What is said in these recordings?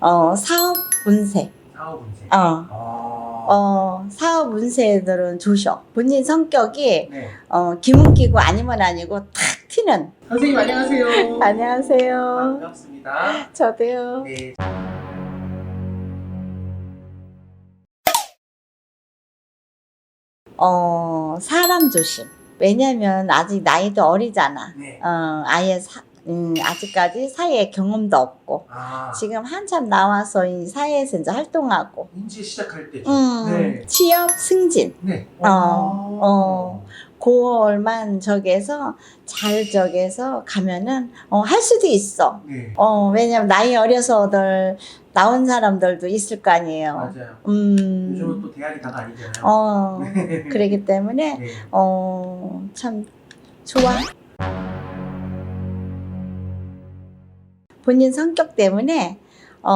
어, 사업 운세. 사업 운세. 어, 아. 어, 사업 운세들은 좋으셔. 본인 성격이 네. 어, 기문기고 아니면 아니고 탁 튀는. 선생님 안녕하세요. 안녕하세요. 반갑습니다. 저도요. 네. 어, 사람 조심. 왜냐면 아직 나이도 어리잖아. 네. 어, 아예 사, 음, 아직까지 사회에 경험도 없고. 아. 지금 한참 나와서 이 사회에서 이제 활동하고. 인지 시작할 때죠. 음, 네. 취업 승진. 네. 어, 어. 그걸만 저기에서 잘 저기에서 가면은 어, 할 수도 있어. 네. 어, 왜냐면 나이 어려서들 나온 사람들도 있을 거 아니에요. 맞아요. 음. 요즘은 또 대학이 다가 아니잖아요. 어, 네. 그러기 때문에 네. 어, 참 좋아. 본인 성격 때문에 어,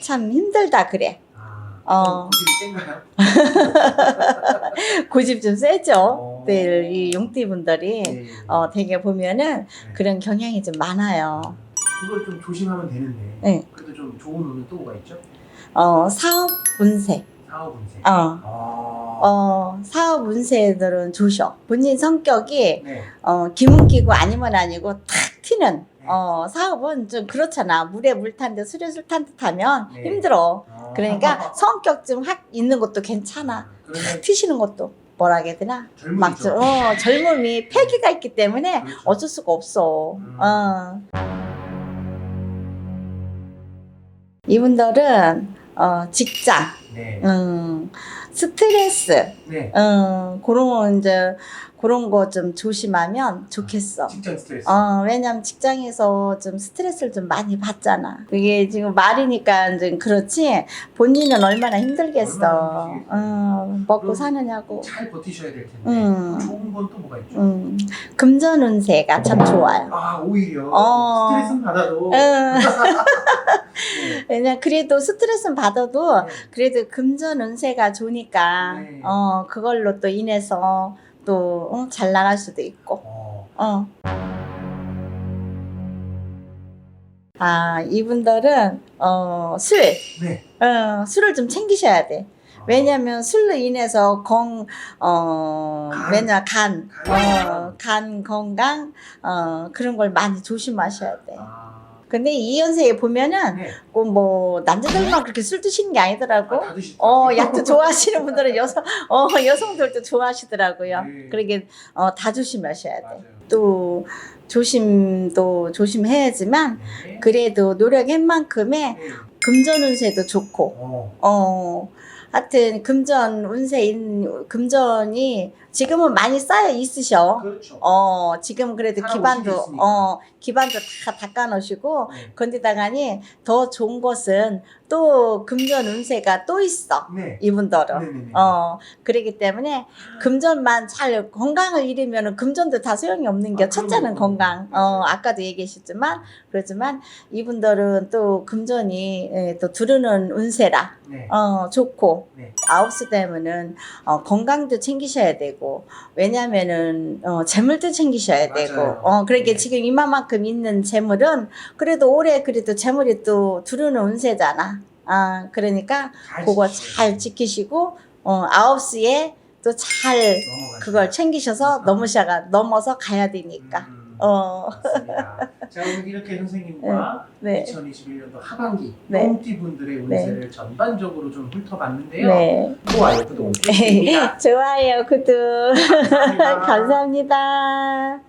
참 힘들다 그래. 아. 어. 고집이 센가요? 고집 좀 세죠. 어. 네, 이 용띠분들이 네. 어, 되게 보면은 네. 그런 경향이 좀 많아요. 그걸 좀 조심하면 되는데. 네. 그래도 좀 좋은 운은 또 뭐가 있죠? 어, 사업 운세. 사업 운세. 어, 아. 어, 사업 운세들은 좋으셔. 본인 성격이 네. 어, 기문기고 아니면 아니고 탁 튀는 네. 어, 사업은 좀 그렇잖아. 물에 물탄듯 수레 술탄 듯 하면 네. 힘들어. 아. 그러니까 성격 좀 확 있는 것도 괜찮아. 그러면 튀시는 것도 뭐라 해야 되나? 막 젊은이죠. 저- 어, 젊음이 패기가 있기 때문에 그렇죠. 어쩔 수가 없어. 음. 어. 이분들은 어, 직장, 네. 음, 스트레스, 네. 음, 그런 이제 그런 거 좀 조심하면 좋겠어. 직장 스트레스. 어, 왜냐면 직장에서 좀 스트레스를 좀 많이 받잖아. 그게 지금 말이니까 이제 그렇지 본인은 얼마나 힘들겠어. 힘드시겠어요. 어, 먹고 그럼 사느냐고. 잘 버티셔야 될 텐데. 음. 좋은 건 또 뭐가 있죠? 음, 금전 운세가 참 좋아요. 아 오히려 어. 스트레스는 받아도 응. 네. 왜냐 그래도 스트레스는 받아도 네. 그래도 금전 운세가 좋으니까 네. 어 그걸로 또 인해서 또 어, 잘 나갈 수도 있고 어. 어. 아 이분들은 어 술 네. 어, 술을 좀 챙기셔야 돼. 아. 왜냐면 술로 인해서 건, 어, 간. 왜냐, 간, 간. 어, 간 건강, 어, 그런 걸 많이 조심하셔야 돼. 아. 근데 이 연세에 보면은, 네. 꼭 뭐, 남자들만 그렇게 술 드시는 게 아니더라고. 아. 어, 약도 좋아하시는 분들은 여성, 어, 여성들도 좋아하시더라고요. 네. 그러게, 어, 다 조심하셔야 돼. 맞아요. 또, 조심도 조심해야지만, 네. 그래도 노력한 만큼의 네. 금전 운세도 좋고, 어. 어, 하여튼 금전 운세 인 금전이 지금은 많이 쌓여 있으셔. 그렇죠. 어, 지금 그래도 살아오시고 기반도 있으니까. 어, 기반도 다 닦아 놓으시고 네. 건데다가니 더 좋은 것은 또 금전 운세가 또 있어. 네. 이분들은. 네네네. 어, 그러기 때문에 금전만 잘 건강을 잃으면 금전도 다 소용이 없는 게 아, 첫째는 그럼요. 건강. 어, 아까도 얘기하셨지만 그렇지만 이분들은 또 금전이 예, 또 두르는 운세라. 네. 어, 좋고 네. 아홉 수 되면은 어, 건강도 챙기셔야 되고 왜냐면은 어, 재물도 챙기셔야 맞아요. 되고 어 그러니까 네. 지금 이만큼 있는 재물은 그래도 올해 그래도 재물이 또 두르는 운세잖아. 아 그러니까 잘 그거 지키셔야 잘. 지키시고 어 아홉 수에 또 잘. 그걸 챙기셔서 넘으셔가 넘어서 가야 되니까. 음, 어. 맞습니다. 자 오늘 이렇게 선생님과 네. 2021년도 하반기 네. 홈티 분들의 운세를 전반적으로 좀 훑어봤는데요. 네. 좋아요, 구독, 좋습니다. 좋아요 구독 감사합니다. 감사합니다.